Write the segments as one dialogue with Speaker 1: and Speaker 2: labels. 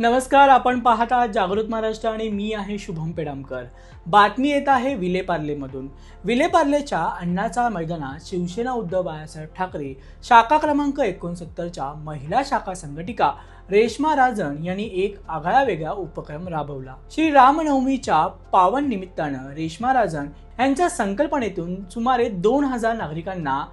Speaker 1: नमस्कार आपण पाहत आहात जागृत महाराष्ट्र आणि मी आहे शुभम पेडामकर. बातमी येत आहे विलेपार्लेमधून विलेपार्लेच्या अण्णाचा मैदानात शिवसेना उद्धव बाळासाहेब ठाकरे शाखा क्रमांक एकोणसत्तरच्या महिला शाखा संघटिका रेश्मा राजन यांनी एक आगळा वेगळा उपक्रम राबवला. श्री रामनवमीच्या पावन निमित्तानं रेश्मा राजन यांच्या संकल्पनेतून सुमारे दोन हजार नागरिकांना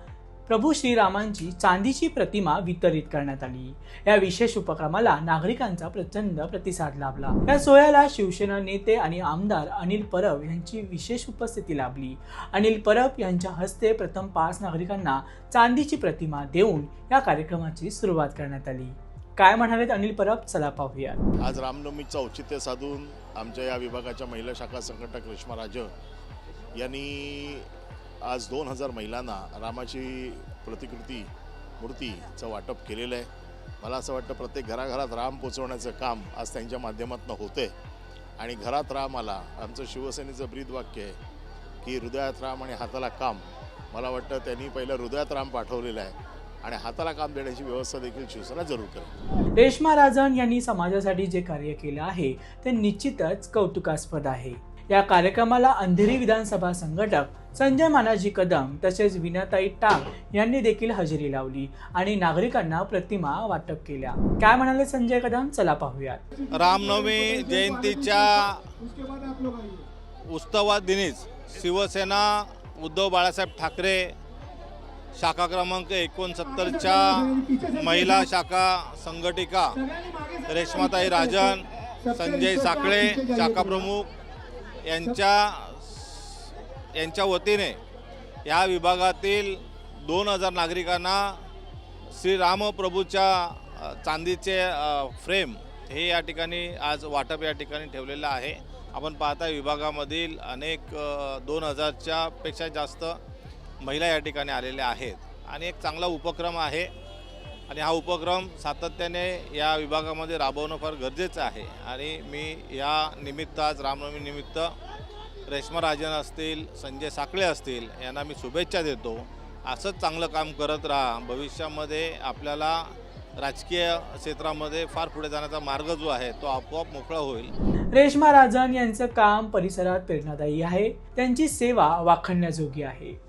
Speaker 1: प्रभू श्रीरामांची चांदीची प्रतिमा वितरित करण्यात आली. या विशेष उपक्रमाला नागरिकांचा प्रचंड प्रतिसाद लाभला. या सोहळ्याला शिवसेना नेते आणि आमदार अनिल परब यांची विशेष उपस्थिती लाभली. अनिल परब यांच्या हस्ते प्रथम पाच नागरिकांना चांदीची प्रतिमा देऊन या कार्यक्रमाची सुरुवात करण्यात आली. काय म्हणालेत अनिल परब? चला पाहूया
Speaker 2: आज रामनवमीचं औचित्य साधून आमच्या या विभागाच्या महिला शाखा संघटक रेश्मा राज यांनी आज दोन हजार महिलांना रामाची प्रतिकृती मूर्तीचं वाटप केलेलं आहे. मला असं वाटतं प्रत्येक घराघरात राम पोचवण्याचं काम आज त्यांच्या माध्यमातून होते आणि घरात राम आला आमचं शिवसेनेचं ब्रीद वाक्य आहे की हृदयात राम आणि हाताला काम. मला वाटतं त्यांनी पहिलं हृदयात राम पाठवलेलं आहे आणि हाताला काम देण्याची व्यवस्था देखील शिवसेना जरूर करेल.
Speaker 1: रेश्मा राजन यांनी समाजासाठी जे कार्य केलं आहे ते निश्चितच कौतुकास्पद आहे. या कार्यक्रमाला अंधेरी विधानसभा संघटक संजय मानाजी कदम तसेच विनाताई टाक यांनी देखील हजेरी लावली आणि नागरिकांना प्रतिमा वाटप केल्या. काय म्हणाले संजय कदम? चला पाहूयात.
Speaker 3: रामनवमी जयंतीच्या उत्सवा दिनीच शिवसेना उद्धव बाळासाहेब ठाकरे शाखा क्रमांक एकोणसत्तरच्या महिला शाखा संघटिका रेश्माताई राजन संजय साखळे शाखा प्रमुख यांच्या यांच्या वतीने या विभागातील दोन हजार नागरिकांना श्रीरामप्रभूच्या चांदीचे फ्रेम हे या ठिकाणी आज वाटप या ठिकाणी ठेवलेलं आहे. आपण पाहता विभागामधील अनेक दोन हजारच्या पेक्षा जास्त महिला या ठिकाणी आलेल्या आहेत. आणि एक चांगला उपक्रम आहे. आणि हा उपक्रम सातत्याने या विभागामध्ये राबवणं फार गरजेचं आहे. आणि मी या निमित्त आज रामनवमीनिमित्त रेश्मा राजन असतील संजय साखळे असतील यांना मी शुभेच्छा देतो. असंच चांगलं काम करत राहा. भविष्यामध्ये आपल्याला राजकीय क्षेत्रामध्ये फार पुढे जाण्याचा मार्ग जो आहे तो आपोआप मोकळा होईल.
Speaker 1: रेश्मा राजन यांचं काम परिसरात प्रेरणादायी आहे. त्यांची सेवा वाखणण्याजोगी आहे.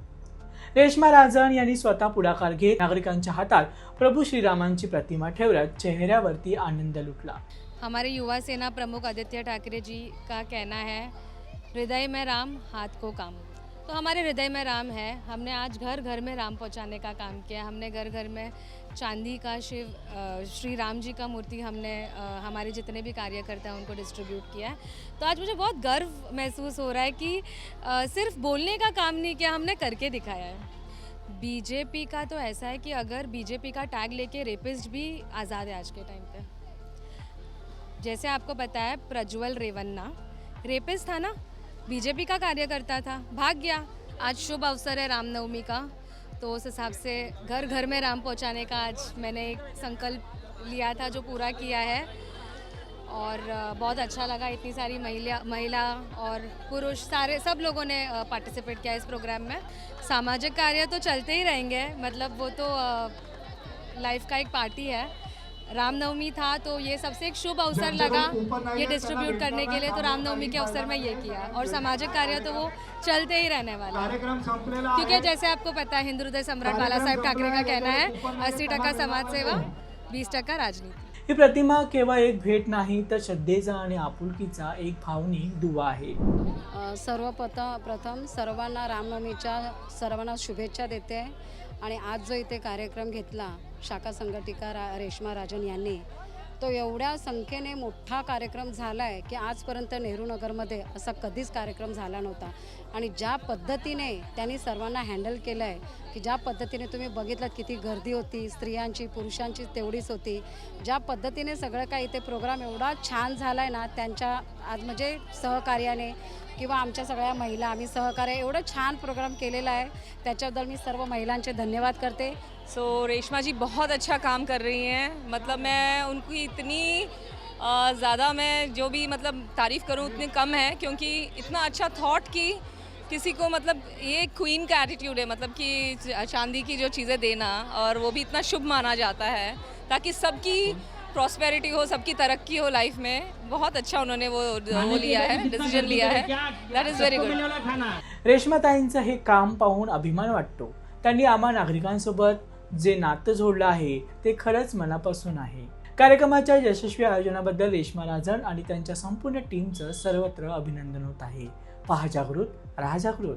Speaker 1: रेश्मा राजन यांनी स्वतः पुढाकार घेत नागरिकांच्या हातात प्रभू श्रीरामांची प्रतिमा ठेवत चेहऱ्यावरती आनंद लुटला.
Speaker 4: हमारे युवा सेना प्रमुख आदित्य ठाकरे जी का कहना है हृदय में राम हाथ को काम. तो हमारे हृदय में राम है। हमने आज घर घर में राम पहुँचाने का काम किया। हमने घर घर में चांदी का, शिव श्री राम जी का मूर्ति हमने हमारे जितने भी कार्यकर्ता हैं उनको डिस्ट्रीब्यूट किया है। तो आज मुझे बहुत गर्व महसूस हो रहा है कि सिर्फ़ बोलने का काम नहीं किया, हमने करके दिखाया है। बीजेपी का तो ऐसा है कि अगर बीजेपी का टैग लेके रेपिस्ट भी आज़ाद है आज के टाइम पे। जैसे आपको पता है, प्रज्वल रेवन्ना। रेपिस्ट था ना? बीजेपी का कार्यकर्ता था, भाग गया। आज शुभ अवसर है रामनवमी का। तो उस हिसाब से घर घर में राम पहुँचाने का आज मैंने एक संकल्प लिया था जो पूरा किया है। और बहुत अच्छा लगा। इतनी सारी महिला महिला और पुरुष सारे, सब लोगों ने पार्टिसिपेट किया इस प्रोग्राम में। सामाजिक कार्य तो चलते ही रहेंगे। मतलब वो तो लाइफ का एक पार्टी है। रामनवमी था तो ये सबसे एक शुभ अवसर लगा ये डिस्ट्रीब्यूट करने के लिए तो रामनवमी के अवसर में ये किया। और सामाजिक कार्य तो वो चलते ही रहने वाला है। क्योंकि जैसे आपको पता है हिंदू हृदय सम्राट बाला साहेब ठाकरे का कहना है अस्सी टक्का समाज सेवा बीस टक्का राजनीति।
Speaker 1: ही प्रतिमा केवळ एक भेट नाही तर श्रद्धेचा आणि आपुलकीचा एक भावनिक दुवा आहे.
Speaker 5: सर्वप्रथम प्रथम सर्वांना रामनवमीच्या सर्वांना शुभेच्छा देते. आणि आज जो इथे कार्यक्रम घेतला शाखा संघटिका रा रेश्मा राजन यांनी तो एवढ्या संख्येने मोठा कार्यक्रम झाला आहे की आजपर्यंत नेहरू नगरमध्ये असा कधीच कार्यक्रम झाला नव्हता. आणि ज्या पद्धतीने त्यांनी सर्वांना हँडल केलं आहे की ज्या पद्धतीने तुम्ही बघितलं किती गर्दी होती स्त्रियांची पुरुषांची तेवढीच होती ज्या पद्धतीने सगळं काही इथे प्रोग्राम एवढा छान झाला आहे ना त्यांच्या आज म्हणजे सहकार्याने किंवा आमच्या सगळ्या महिला आम्ही सहकार्य एवढं छान प्रोग्राम केलेला आहे. त्याच्याबद्दल मी सर्व महिलांचे धन्यवाद करते.
Speaker 6: सो रेशमा जी बहुत अच्छा काम कर रही हैं. मतलब मैं उनकी इतनी ज़्यादा मैं जो भी मतलब तारीफ़ करूँ उतनी कम है क्योंकि इतना अच्छा थॉट कि किसी को मतलब ये क्वीन का एटीट्यूड है मतलब कि चांदी की जो चीज़ें देना और वो भी इतना शुभ माना जाता है ताकि सबकी प्रॉस्पेरिटी हो सबकी तरक्की हो लाइफ में। बहुत अच्छा उन्होंने वो वो लिया है डिसीजन लिया है। दैट इज़ वेरी गुड
Speaker 1: रेश्माताईंचं हे काम पाहून अभिमान वाटतो. त्यांनी आम्हा नागरिकांसोबत जे नातं जोडलं आहे ते खरंच मनापासून आहे. कार्यक्रमाच्या यशस्वी आयोजनाबद्दल रेश्मा राजन आणि त्यांच्या संपूर्ण टीमचं सर्वत्र अभिनंदन होत आहे. पहा जागृत राहा जागृत.